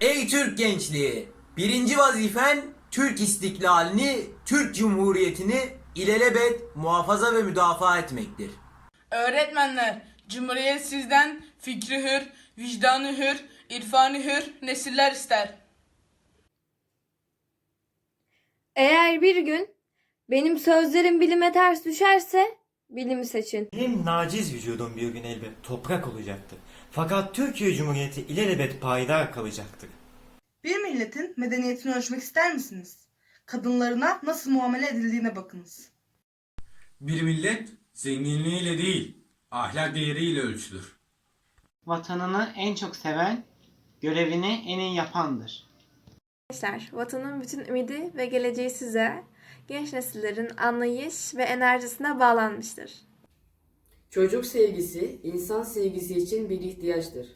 Ey Türk gençliği! Birinci vazifen Türk istiklalini, Türk Cumhuriyeti'ni ilelebet muhafaza ve müdafaa etmektir. Öğretmenler, Cumhuriyet sizden fikri hür, vicdanı hür, irfanı hür nesiller ister. Eğer bir gün benim sözlerim bilime ters düşerse bilimi seçin. Benim naciz vücudum bir gün elbet toprak olacaktır. Fakat Türkiye Cumhuriyeti ilelebet payidar kalacaktır. Bir milletin medeniyetini ölçmek ister misiniz? Kadınlarına nasıl muamele edildiğine bakınız. Bir millet zenginliğiyle değil, ahlak değeriyle ölçülür. Vatanını en çok seven, görevini en iyi yapandır. Gençler, vatanın bütün ümidi ve geleceği size, genç nesillerin anlayış ve enerjisine bağlanmıştır. Çocuk sevgisi, insan sevgisi için bir ihtiyaçtır.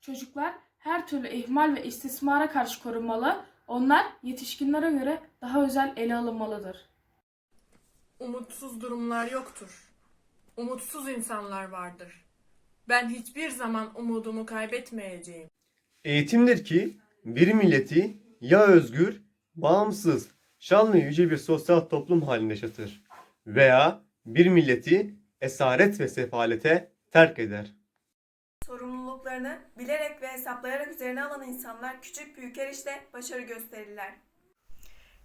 Çocuklar her türlü ihmal ve istismara karşı korunmalı, onlar yetişkinlere göre daha özel ele alınmalıdır. Umutsuz durumlar yoktur. Umutsuz insanlar vardır. Ben hiçbir zaman umudumu kaybetmeyeceğim. Eğitimdir ki bir milleti ya özgür, bağımsız, şanlı yüce bir sosyal toplum halinde yaşatır veya bir milleti esaret ve sefalete terk eder. Sorumluluklarını bilerek ve hesaplayarak üzerine alan insanlar küçük büyük her işte başarı gösterirler.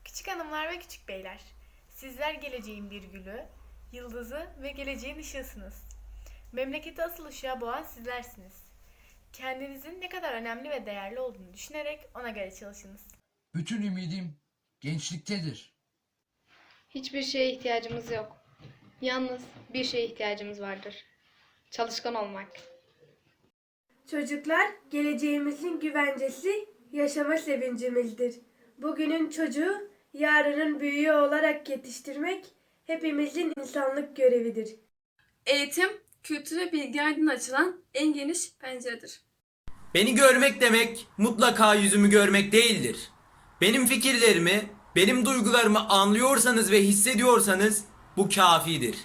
Küçük hanımlar ve küçük beyler, sizler geleceğin bir gülü, yıldızı ve geleceğin ışığısınız. Memleketi asıl ışığa boğan sizlersiniz. Kendinizin ne kadar önemli ve değerli olduğunu düşünerek ona göre çalışınız. Bütün ümidim gençliktedir. Hiçbir şeye ihtiyacımız yok. Yalnız bir şeye ihtiyacımız vardır. Çalışkan olmak. Çocuklar, geleceğimizin güvencesi, yaşama sevincimizdir. Bugünün çocuğu, yarının büyüğü olarak yetiştirmek hepimizin insanlık görevidir. Eğitim, kültür ve bilgi aydınına açılan en geniş penceredir. Beni görmek demek mutlaka yüzümü görmek değildir. Benim fikirlerimi, benim duygularımı anlıyorsanız ve hissediyorsanız bu kafidir.